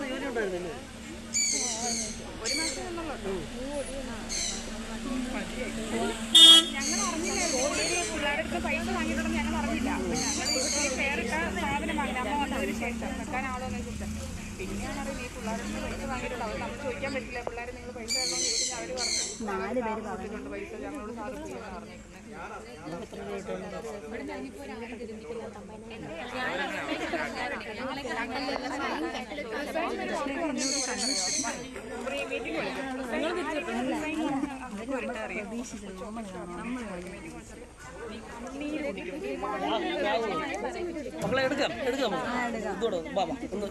ജോലി ഉണ്ടായിരുന്നില്ലേ ഞങ്ങൾ അറിഞ്ഞില്ല. പിള്ളേരുടെ പൈസ വാങ്ങിയിട്ടുണ്ടെന്ന് ഞങ്ങൾ അറിഞ്ഞില്ല. ഞങ്ങൾ വന്നതിന് ശേഷം വെക്കാൻ ആളൊന്നും ചോദിച്ചത് പിന്നെയാണ് അറിയാം ഈ പിള്ളേരുടെ പൈസ വാങ്ങിയിട്ടുള്ളത് അത് നമ്മൾ ചോദിക്കാൻ പറ്റില്ല പിള്ളേർ നിങ്ങൾ പൈസ എന്ന് ചോദിച്ചാൽ അവർ പറഞ്ഞു നാല് പേര് കൊടുത്തിട്ടുണ്ട് പൈസ ഞങ്ങളോട് സാറ് ചെയ്യാന്ന് പറഞ്ഞേക്കുന്നത് നമ്മളെ എടുക്കാം എടുക്കാം. ഇതോട് വാ വാ ഒന്ന്